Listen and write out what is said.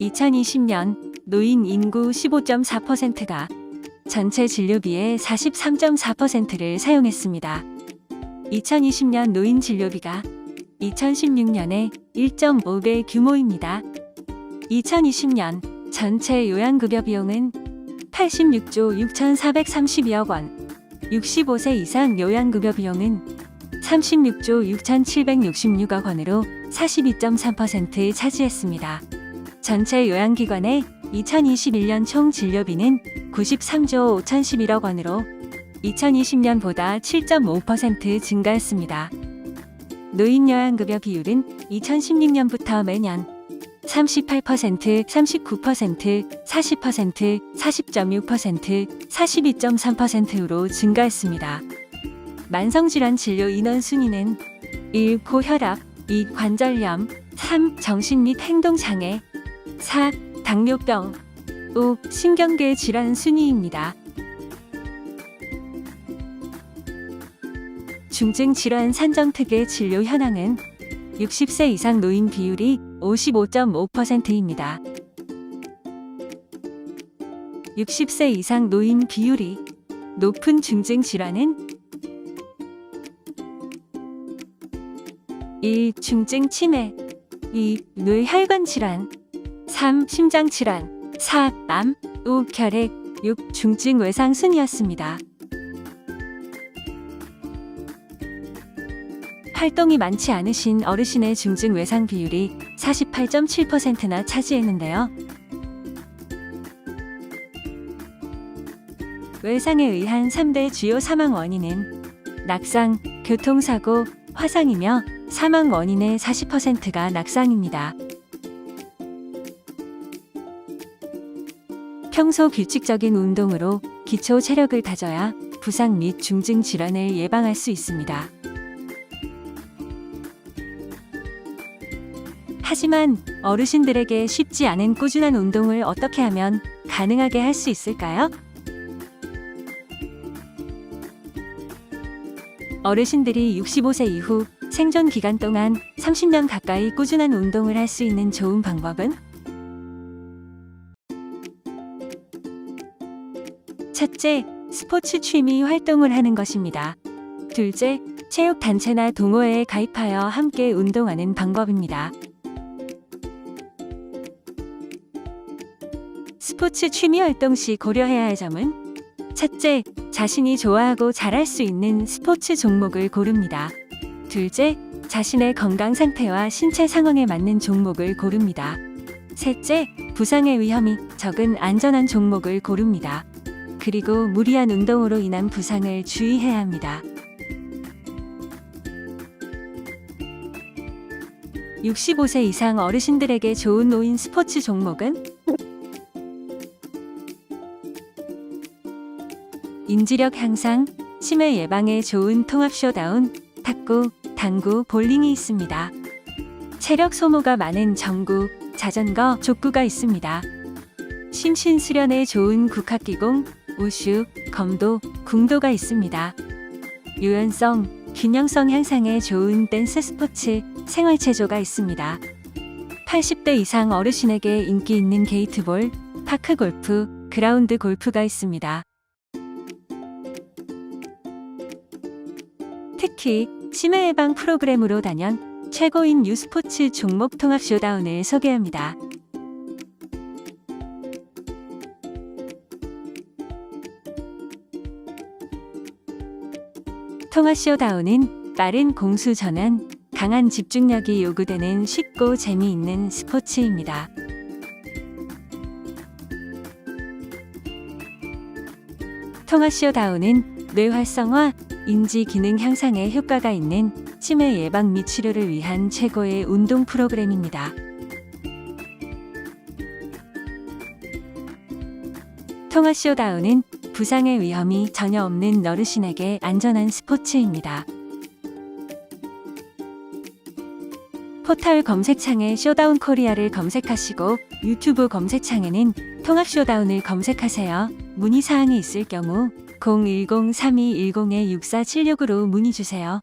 2020년 노인 인구 15.4%가 전체 진료비의 43.4%를 사용했습니다. 2020년 노인 진료비가 2016년의 1.5배 규모입니다. 2020년 전체 요양급여 비용은 86조 6,432억 원, 65세 이상 요양급여 비용은 36조 6,766억 원으로 42.3% 차지했습니다. 전체 요양기관의 2021년 총 진료비는 93조 5,011억 원으로 2020년보다 7.5% 증가했습니다. 노인 요양급여 비율은 2016년부터 매년 38%, 39%, 40%, 40.6%, 42.3%로 증가했습니다. 만성질환 진료 인원 순위는 1. 고혈압 2. 관절염 3. 정신 및 행동장애 4. 당뇨병 5. 신경계 질환 순위입니다. 중증 질환 산정 특의 진료 현황은 60세 이상 노인 비율이 55.5%입니다. 60세 이상 노인 비율이 높은 중증 질환은 1. 중증 치매 2. 뇌혈관 질환 3. 심장 질환 4. 암 5. 결핵 6. 중증 외상 순이었습니다. 활동이 많지 않으신 어르신의 중증 외상 비율이 48.7%나 차지했는데요. 외상에 의한 3대 주요 사망 원인은 낙상, 교통사고, 화상이며 사망 원인의 40%가 낙상입니다. 평소 규칙적인 운동으로 기초 체력을 다져야 부상 및 중증 질환을 예방할 수 있습니다. 하지만 어르신들에게 쉽지 않은 꾸준한 운동을 어떻게 하면 가능하게 할 수 있을까요? 어르신들이 65세 이후 생존 기간 동안 30년 가까이 꾸준한 운동을 할 수 있는 좋은 방법은? 첫째, 스포츠 취미 활동을 하는 것입니다. 둘째, 체육 단체나 동호회에 가입하여 함께 운동하는 방법입니다. 스포츠 취미 활동 시 고려해야 할 점은 첫째, 자신이 좋아하고 잘할 수 있는 스포츠 종목을 고릅니다. 둘째, 자신의 건강 상태와 신체 상황에 맞는 종목을 고릅니다. 셋째, 부상의 위험이 적은 안전한 종목을 고릅니다. 그리고 무리한 운동으로 인한 부상을 주의해야 합니다. 65세 이상 어르신들에게 좋은 노인 스포츠 종목은 인지력 향상, 치매 예방에 좋은 통합 쇼다운, 탁구, 당구, 볼링이 있습니다. 체력 소모가 많은 정구, 자전거, 족구가 있습니다. 심신 수련에 좋은 국학기공, 우슈, 검도, 궁도가 있습니다. 유연성, 균형성 향상에 좋은 댄스 스포츠, 생활체조가 있습니다. 80대 이상 어르신에게 인기 있는 게이트볼, 파크 골프, 그라운드 골프가 있습니다. 특히 치매 예방 프로그램으로 단연 최고인 유스포츠 종목 통합 쇼다운을 소개합니다. 통합 쇼다운은 빠른 공수 전환, 강한 집중력이 요구되는 쉽고 재미있는 스포츠입니다. 통합 쇼다운은 뇌 활성화, 인지 기능 향상에 효과가 있는 치매 예방 및 치료를 위한 최고의 운동 프로그램입니다. 통화 쇼다운은 부상의 위험이 전혀 없는 어르신에게 안전한 스포츠입니다. 포털 검색창에 쇼다운 코리아를 검색하시고 유튜브 검색창에는 통합 쇼다운을 검색하세요. 문의 사항이 있을 경우 010-3210-6476으로 문의 주세요.